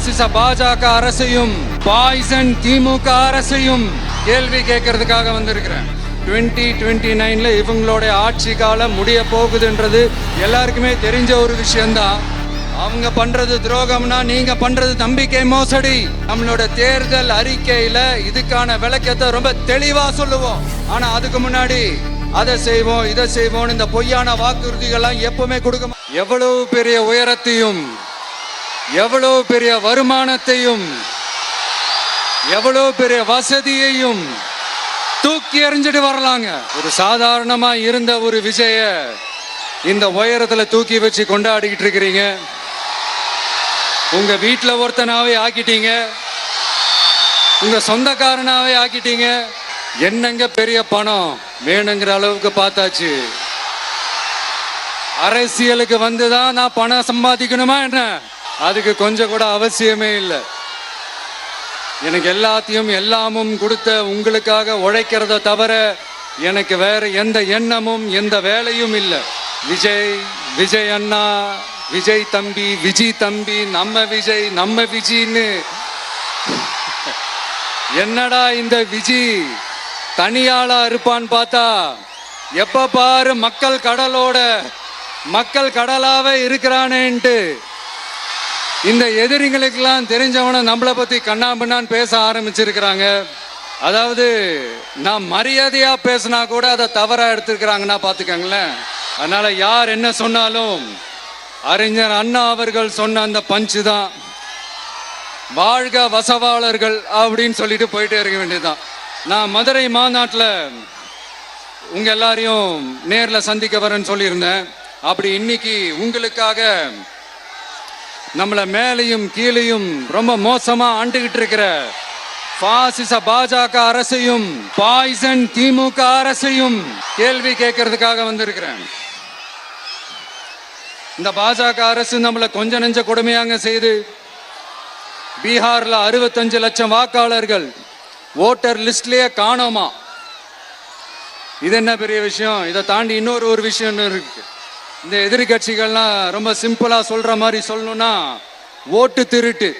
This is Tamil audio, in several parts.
பாசிச பாஜக அரசையும் பாய்சன் திமுக அரசையும் கேள்வி கேட்கறதுக்காக வந்திருக்கிறேன். டுவெண்ட்டி டுவெண்ட்டி நைன்ல இவங்களோட ஆட்சி காலம் முடிய போகுதுன்றது எல்லாருக்குமே தெரிஞ்ச ஒரு விஷயம்தான் அவங்க பண்றது துரோகம்னா நீங்க பண்றது நம்பிக்கை மோசடி. நம்மளோட தேர்தல் அறிக்கையில இதுக்கான விளக்கத்தை ரொம்ப தெளிவா சொல்லுவோம். ஆனா அதுக்கு முன்னாடி அதை செய்வோம் இதை செய்வோம் இந்த பொய்யான வாக்குறுதிகள்லாம் எப்பவுமே கொடுக்க எவ்வளவு பெரிய உயரத்தையும் எவ்வளவு பெரிய வருமானத்தையும் எவ்வளவு பெரிய வசதியையும் தூக்கி எறிஞ்சிட்டு வரலாங்க. ஒரு சாதாரணமா இருந்த ஒரு விஜய இந்த உயரத்துல தூக்கி வச்சு கொண்டாடிக்கிட்டு இருக்கிறீங்க. உங்க வீட்டுல ஒருத்தனாவே ஆக்கிட்டீங்க. உங்க சொந்தக்காரனாவே ஆக்கிட்டீங்க. என்னங்க பெரிய பணம் வேணுங்கிற அளவுக்கு பார்த்தாச்சு. அரசியலுக்கு வந்துதான் நான் பணம் சம்பாதிக்கணுமா என்ன? அதுக்கு கொஞ்சம் கூட அவசியமே இல்லை. எனக்கு எல்லாத்தையும் எல்லாமும் கொடுத்த உங்களுக்காக உழைக்கிறத தவிர எனக்கு வேற எந்த எண்ணமும் எந்த வேலையும் இல்லை. விஜய் விஜய் அண்ணா விஜய் தம்பி விஜி தம்பி நம்ம விஜய் நம்ம விஜின்னு. என்னடா இந்த விஜி? தனியாளா இருப்பான்னு பார்த்தா எப்ப பாரு மக்கள் கடலோட மக்கள் கடலாவே இருக்கிறானேன்ட்டு. இந்த எதிரிங்களுக்கெல்லாம் தெரிஞ்சவன நம்மளை பத்தி கண்ணாம்பண்ணான்னு பேச ஆரம்பிச்சிருக்கிறாங்க. அதாவது நான் மரியாதையா பேசினா கூட அதை தவறா எடுத்துருக்கிறாங்கன்னா பாத்துக்கங்களேன் அதனால யார் என்ன சொன்னாலும் அறிஞர் அண்ணா அவர்கள் சொன்ன அந்த பஞ்சு தான். வாழ்க வசவாளர்கள் அப்படின்னு சொல்லிட்டு போயிட்டே இருக்க வேண்டியதுதான். நான் மதுரை மாநாட்டில் உங்க எல்லாரையும் நேரில் சந்திக்க வரேன்னு சொல்லியிருந்தேன். அப்படி இன்னைக்கு உங்களுக்காக நம்மளை மேலையும் கீழையும் ரொம்ப மோசமா ஆண்டுகிட்டு இருக்கிற பாசிச பாஜக அரசையும் பாய்சன் திமுக அரசையும் கேள்வி கேட்கறதுக்காக வந்திருக்கிறேன். இந்த பாஜக அரசு நம்மளை கொஞ்ச நெஞ்ச கொடுமையாங்க செய்து பீகார்ல அறுபத்தஞ்சு லட்சம் வாக்காளர்கள் ஓட்டர் லிஸ்ட்லயே காணோமா? இது என்ன பெரிய விஷயம்? இதை தாண்டி இன்னொரு ஒரு விஷயம் இருக்கு. இந்த எதிர்கட்சிகள்லாம் ரொம்ப சிம்பிளா சொல்ற மாதிரி சொல்லணும்னா ஓட்டு திருட்டு.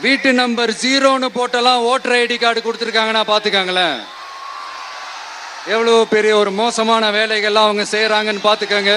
வீட்டு நம்பர் ஜீரோன்னு போட்டெல்லாம் ஓட்டர் ஐடி கார்டு கொடுத்துருக்காங்கன்னா பாத்துக்காங்களேன் எவ்வளவு பெரிய ஒரு மோசமான வேலைகள்லாம் அவங்க செய்யறாங்கன்னு பாத்துக்கோங்க